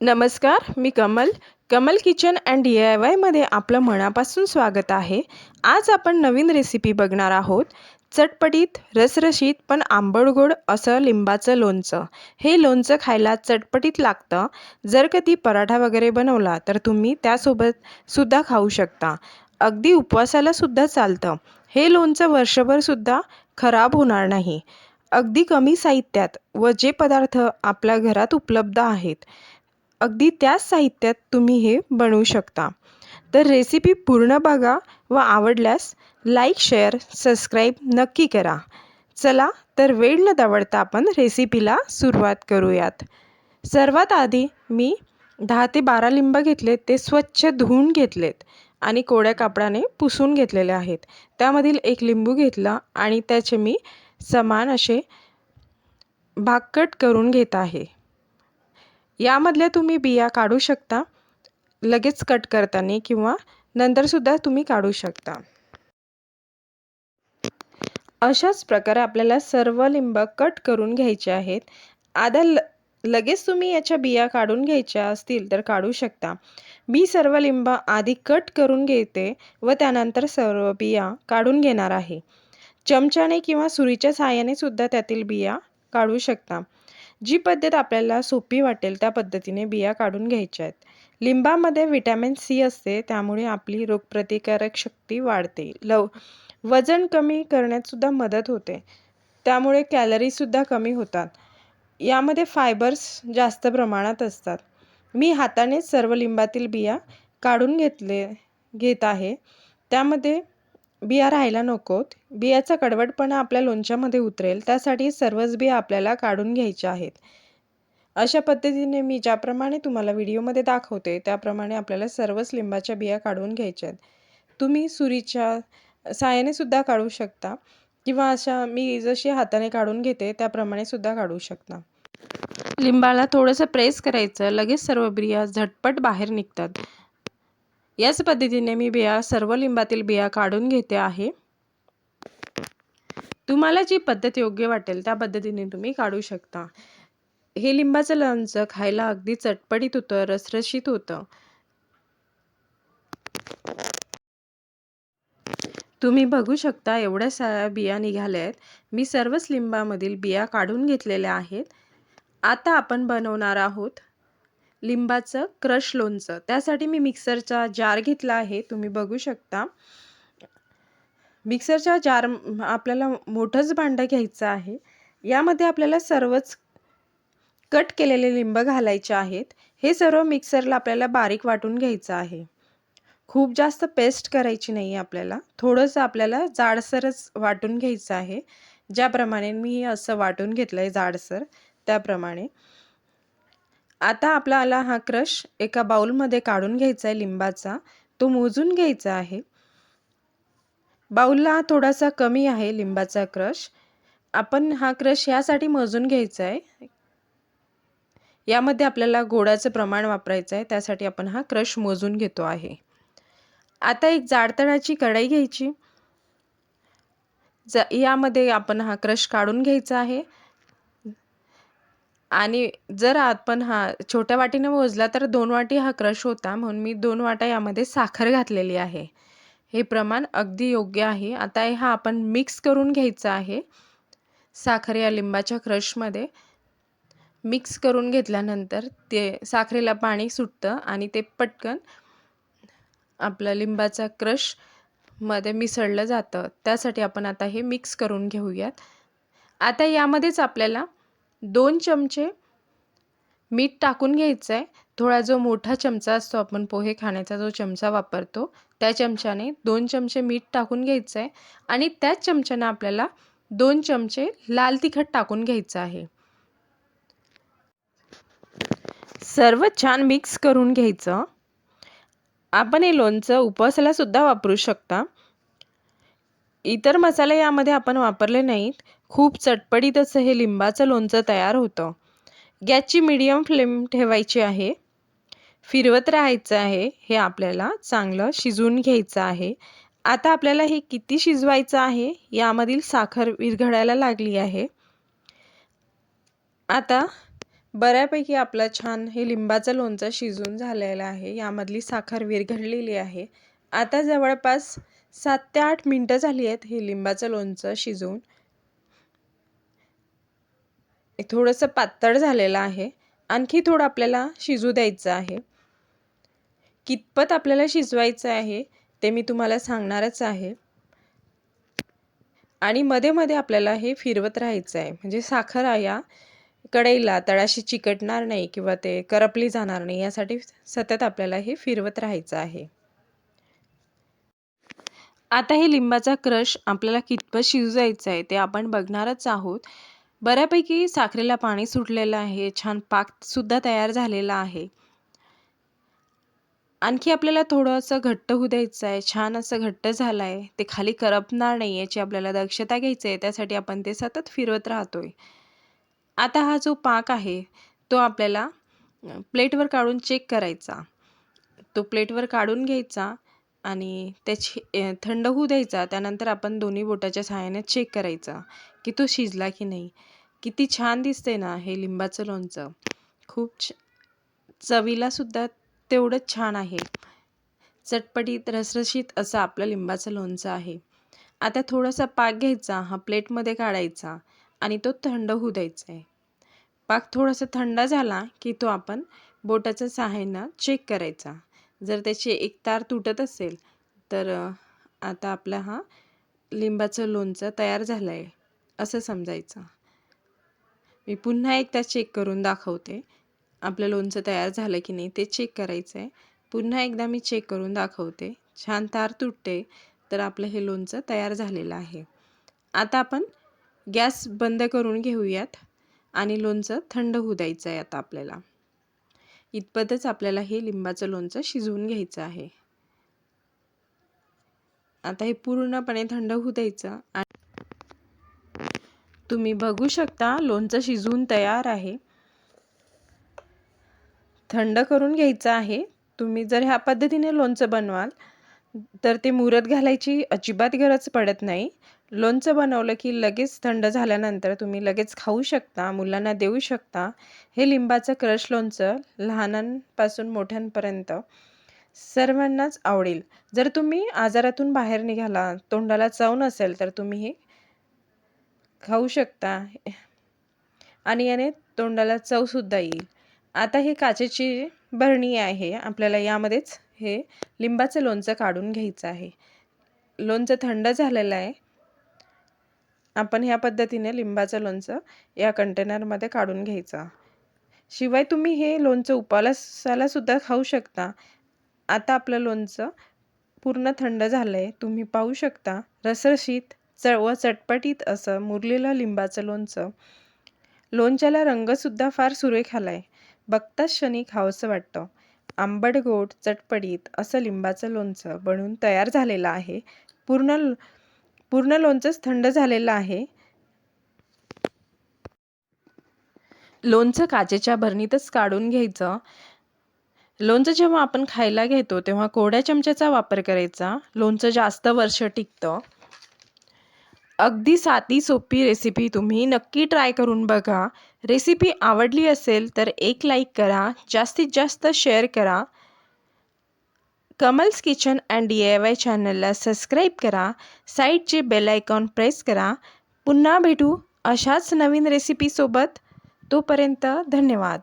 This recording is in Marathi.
नमस्कार मी Kamal. Kamal kitchen and D I वायमध्ये आपलं मनापासून स्वागत आहे. आज आपण नवीन रेसिपी बघणार आहोत. चटपटीत रसरशीत पण आंबडगोड असं लिंबाचं लोणचं. हे लोणचं खायला चटपटीत लागतं. जर कधी पराठा वगैरे बनवला तर तुम्ही त्यासोबत सुद्धा खाऊ शकता. अगदी उपवासाला सुद्धा चालतं. हे लोणचं वर्षभरसुद्धा खराब होणार नाही. अगदी कमी साहित्यात व जे पदार्थ आपल्या घरात उपलब्ध आहेत अगदी त्याच साहित्यात तुम्ही हे बनवू शकता. तर रेसिपी पूर्ण बघा व आवडल्यास लाईक शेअर सबस्क्राईब नक्की करा. चला तर वेळ न दवडता आपण रेसिपीला सुरुवात करूयात. सर्वात आधी मी दहा ते बारा लिंब घेतले ते स्वच्छ धुवून घेतलेत आणि कोड्या कापडाने पुसून घेतलेले आहेत. त्यामधील एक लिंबू घेतला आणि त्याचे मी समान असे भाग कट करून घेत आहे. यामधल्या तुम्ही बिया काढू शकता. लगेच कट करताना किंवा नंतरसुद्धा तुम्ही काढू शकता. अशाच प्रकारे आपल्याला सर्व लिंब कट करून घ्यायचे आहेत. आधा ल लगेच तुम्ही याच्या बिया काढून घ्यायच्या असतील तर काढू शकता. मी सर्व लिंब आधी कट करून घेते व त्यानंतर सर्व बिया काढून घेणार आहे. चमच्याने किंवा सुरीच्या सहाय्याने सुद्धा त्यातील बिया काढू शकता. जी पद्धत आपल्याला सोपी वाटेल त्या पद्धतीने बिया काढून घ्यायच्या आहेत. लिंबामध्ये व्हिटॅमिन सी असते त्यामुळे आपली रोगप्रतिकारक शक्ती वाढते. लव वजन कमी करण्यातसुद्धा मदत होते. त्यामुळे कॅलरीसुद्धा कमी होतात. यामध्ये फायबर्स जास्त प्रमाणात असतात. मी हातानेच सर्व लिंबातील बिया काढून घेतले घेत आहे. त्यामध्ये बिया राहायला नकोत. बियाचा कडवटपणा आपल्या लोणच्यामध्ये उतरेल त्यासाठी सर्वच बिया आपल्याला काढून घ्यायच्या आहेत. अशा पद्धतीने मी ज्याप्रमाणे तुम्हाला व्हिडिओमध्ये दाखवते त्याप्रमाणे आपल्याला सर्वच लिंबाच्या बिया काढून घ्यायच्या आहेत. तुम्ही सुरीच्या सायाने सुद्धा काढू शकता किंवा अशा मी जशी हाताने काढून घेते त्याप्रमाणे सुद्धा काढू शकता. लिंबाला थोडंसं प्रेस करायचं लगेच सर्व बिया झटपट बाहेर निघतात. याच पद्धतीने मी बिया सर्व लिंबातील बिया काढून घेते आहे. तुम्हाला जी पद्धत योग्य वाटेल त्या पद्धतीने तुम्ही काढू शकता. हे लिंबाचं लोणचं खायला अगदी चटपटीत होतं रसरशीत होतं. तुम्ही बघू शकता एवढ्या साऱ्या बिया निघाल्या आहेत. मी सर्वच लिंबामधील बिया काढून घेतलेल्या आहेत. आता आपण बनवणार आहोत लिंबाचं क्रश लोणचं. त्यासाठी मी मिक्सरचा जार घेतला आहे. तुम्ही बघू शकता. मिक्सरच्या जार आपल्याला मोठंच भांडं घ्यायचं आहे. यामध्ये आपल्याला सर्वच कट केलेले लिंब घालायचे आहेत. हे सर्व मिक्सरला आपल्याला बारीक वाटून घ्यायचं आहे. खूप जास्त पेस्ट करायची नाही आपल्याला. थोडंसं आपल्याला जाडसरच वाटून घ्यायचं आहे. ज्याप्रमाणे मी असं वाटून घेतलं आहे जाडसर त्याप्रमाणे. आता आपल्याला हा क्रश. एका बाऊलमध्ये काढून घ्यायचा आहे लिंबाचा. तो मोजून घ्यायचा आहे. बाऊलला थोडासा कमी आहे लिंबाचा क्रश. आपण हा क्रश यासाठी मोजून घ्यायचा आहे यामध्ये आपल्याला गोडाचं प्रमाण वापरायचं आहे त्यासाठी आपण हा क्रश मोजून घेतो आहे. आता एक जाडतळाची कढाई घ्यायची. ज यामध्ये आपण हा क्रश काढून घ्यायचा आहे. आणि जर आपण हा छोट्या वाटीने मोजला तर दोन वाटी हा क्रश होता म्हणून मी दोन वाटा यामध्ये साखर घातलेली आहे. हे प्रमाण अगदी योग्य आहे. आता हा आपण मिक्स करून घ्यायचं आहे. साखर या लिंबाच्या क्रशमध्ये मिक्स करून घेतल्यानंतर ते साखरेला पाणी सुटतं आणि ते पटकन आपलं लिंबाचा क्रशमध्ये मिसळलं जातं. त्यासाठी आपण आता हे मिक्स करून घेऊयात. आता यामध्येच आपल्याला दोन चमचे मीठ टाकून घ्यायचं आहे थोडा जो मोठा चमचा असतो आपण पोहे खाण्याचा जो चमचा वापरतो त्या चमच्याने दोन चमचे मीठ टाकून घ्यायचं आहे आणि त्याच चमच्याने आपल्याला दोन चमचे लाल तिखट टाकून घ्यायचं आहे. सर्व छान मिक्स करून घ्यायचं. आपण हे लोणचं उपवासाला सुद्धा वापरू शकता. इतर मसाले यामध्ये आपण वापरले नाहीत. खूप चटपटीतच हे लिंबाचं लोणचं तयार होतं. गॅसची मीडियम फ्लेम ठेवायची आहे. फिरवत राहायचं आहे हे आपल्याला चांगलं शिजवून घ्यायचं आहे. आता आपल्याला हे किती शिजवायचं आहे यामधील साखर विरघळायला लागली आहे. आता बऱ्यापैकी आपलं छान हे लिंबाचं लोणचं शिजून झालेलं आहे. यामधली साखर विरघळलेली आहे. आता जवळपास सात ते आठ मिनटं झाली आहेत हे लिंबाचं लोणचं शिजवून. थोडंसं पातळ झालेलं आहे. आणखी थोडं आपल्याला शिजू द्यायचं आहे. कितपत आपल्याला शिजवायचं आहे ते मी तुम्हाला सांगणारच आहे. आणि मध्ये मध्ये आपल्याला हे फिरवत राहायचं आहे. म्हणजे साखर या कढईला तळाशी चिकटणार नाही किंवा ते करपली जाणार नाही यासाठी सतत आपल्याला हे फिरवत राहायचं आहे. आता हे लिंबाचा क्रश आपल्याला कितपत शिजवायचं आहे ते आपण बघणारच आहोत. बऱ्यापैकी साखरेला पाणी सुटलेलं आहे छान पाकसुद्धा तयार झालेला आहे. आणखी आपल्याला थोडं असं घट्ट होऊ द्यायचं आहे छान असं घट्ट झालं आहे ते खाली करपणार नाही याची आपल्याला दक्षता घ्यायची आहे त्यासाठी आपण ते सतत फिरवत राहतोय. आता हा जो पाक आहे तो आपल्याला प्लेटवर काढून चेक करायचा. तो प्लेटवर काढून घ्यायचा. आणि त्याची थंड होऊ द्यायचा. त्यानंतर आपण दोन्ही बोटाच्या सहाय्याने चेक करायचा की तो शिजला की नाही. किती छान दिसते ना हे लिंबाचं लोणचं. खूप छ चवीलासुद्धा तेवढंच छान आहे. चटपटीत रसरशीत असं आपलं लिंबाचं लोणचं आहे. आता थोडासा पाक घ्यायचा हा प्लेटमध्ये काढायचा आणि तो थंड होऊ द्यायचा आहे पाक थोडासा थंड झाला की तो आपण बोटाच्या सहाय्यानं चेक करायचा. जर त्याची एक तार तुटत असेल तर आता आपला हा लिंबाचं लोणचं तयार झालं आहे असं समजायचं. मी पुन्हा एकदा चेक करून दाखवते आपलं लोणचं तयार झालं की नाही ते चेक करायचं आहे पुन्हा एकदा मी चेक करून दाखवते छान तार तुटते तर आपलं हे लोणचं तयार झालेलं आहे. आता आपण गॅस बंद करून घेऊयात आणि लोणचं थंड होऊ द्यायचं आहे आता आपल्याला. इतपतच आपल्याला हे लिंबाचं लोणचं शिजवून घ्यायचं आहे. आता हे पूर्णपणे थंड होऊ द्यायचं आणि तुम्ही बघू शकता लोणचं शिजवून तयार आहे. थंड करून घ्यायचं आहे. तुम्ही जर ह्या पद्धतीने लोणचं बनवाल तर ते मुरत घालायची अजिबात गरज पडत नाही. लोणचं बनवलं की लगेच थंड झाल्यानंतर तुम्ही लगेच खाऊ शकता मुलांना देऊ शकता. हे लिंबाचं क्रश लोणचं लहानांपासून मोठ्यांपर्यंत सर्वांनाच आवडेल. जर तुम्ही आजारातून बाहेर निघाला तोंडाला चव नसेल तर तुम्ही हे खाऊ शकता. आणि याने तोंडाला चवसुद्धा येईल. आता हे काचेची भरणी आहे. आपल्याला यामध्येच हे लिंबाचं लोणचं काढून घ्यायचं आहे. लोणचं थंड झालेलं आहे. आपण ह्या पद्धतीने लिंबाचं लोणचं या कंटेनरमध्ये काढून घ्यायचं. शिवाय तुम्ही हे लोणचं उपालासाला सुद्धा खाऊ शकता. आता आपलं लोणचं पूर्ण थंड झालं आहे तुम्ही पाहू शकता. रसरशीत च व चटपटीत असं मुरलेलं लिंबाचं लोणचं. लोणच्याला रंगसुद्धा फार सुरेख आला आहे बघताच क्षणी खावंसं वाटतं. आंबट गोड चटपटीत असं लिंबाचं लोणचं बनवून तयार झालेलं आहे. पूर्ण पूर्ण लोणचंच थंड झालेलं आहे. लोणचं काचेच्या भरणीतच काढून घ्यायचं. लोणचं जेव्हा आपण खायला घेतो तेव्हा कोड्या चमच्याचा वापर करायचा. लोणचं जास्त वर्ष टिकतं. अगदी साधी सोपी रेसिपी तुम्ही नक्की ट्राय करून बघा. रेसिपी आवडली असेल तर एक लाईक करा. जास्तीत जास्त शेअर करा. Kamal's kitchen and D I Y चॅनलला सबस्क्राईब करा. साईडचे बेल आयकॉन प्रेस करा. पुन्हा भेटू अशाच नवीन रेसिपीसोबत तोपर्यंत धन्यवाद.